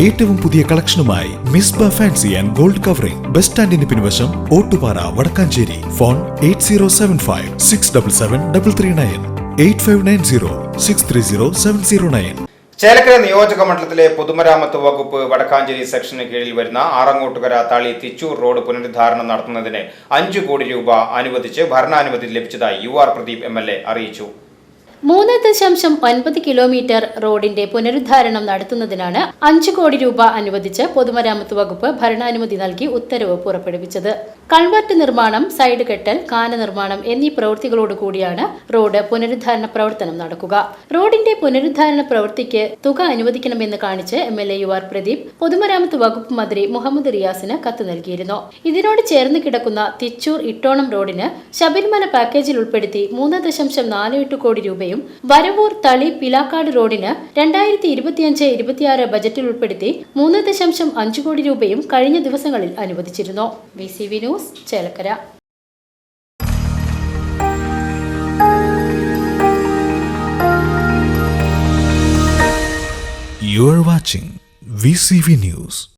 ഏറ്റവും പുതിയ കളക്ഷനുമായി Misba fancy and gold covering. Bus സ്റ്റാൻഡിന് പിൻവശം Ottupara Vadakkanchery. Phone eight zero seven five six double seven double three nine eight five nine zero six three zero seven zero nine. Chelakkara നിയോജക മണ്ഡലത്തിലെ പൊതുമരാമത്ത് വകുപ്പ് വടക്കാഞ്ചേരി സെക്ഷന് കീഴിൽ വരുന്ന ആറങ്ങോട്ടുകര തളി Thichur road പുനരുദ്ധാരണം നടത്തുന്നതിന് അഞ്ചു കോടി രൂപ അനുവദിച്ച് ഭരണാനുമതി ലഭിച്ചതായി U R Pradeep M L A അറിയിച്ചു. മൂന്ന് ദശാംശം ഒൻപത് കിലോമീറ്റർ റോഡിന്റെ പുനരുദ്ധാരണം നടത്തുന്നതിനാണ് അഞ്ചു കോടി രൂപ അനുവദിച്ച് പൊതുമരാമത്ത് വകുപ്പ് ഭരണാനുമതി നൽകി ഉത്തരവ് പുറപ്പെടുവിച്ചത്. കൺവർട്ട് നിർമ്മാണം സൈഡ് കെട്ടൽ കാന നിർമ്മാണം എന്നീ പ്രവൃത്തികളോട് കൂടിയാണ് റോഡ് പുനരുദ്ധാരണ പ്രവർത്തനം നടക്കുക. റോഡിന്റെ പുനരുദ്ധാരണ പ്രവൃത്തിക്ക് തുക അനുവദിക്കണമെന്ന് കാണിച്ച് M L A U R Pradeep പൊതുമരാമത്ത് വകുപ്പ് മന്ത്രി മുഹമ്മദ് റിയാസിന് കത്ത് നൽകിയിരുന്നു. ഇതിനോട് ചേർന്ന് കിടക്കുന്ന തിച്ചൂർ ഇട്ടോണം റോഡിന് ശബരിമല പാക്കേജിൽ ഉൾപ്പെടുത്തി മൂന്ന് ദശാംശം നാല് എട്ട് കോടി രൂപയും വരവൂർ തളി പിലാക്കാട് റോഡിന് രണ്ടായിരത്തി ഇരുപത്തിയഞ്ച് ഇരുപത്തിയാറ് ബജറ്റിൽ ഉൾപ്പെടുത്തി മൂന്ന് ദശാംശം അഞ്ച് കോടി രൂപയും കഴിഞ്ഞ ദിവസങ്ങളിൽ അനുവദിച്ചിരുന്നു V C V news Chelakkara You are watching VCV News.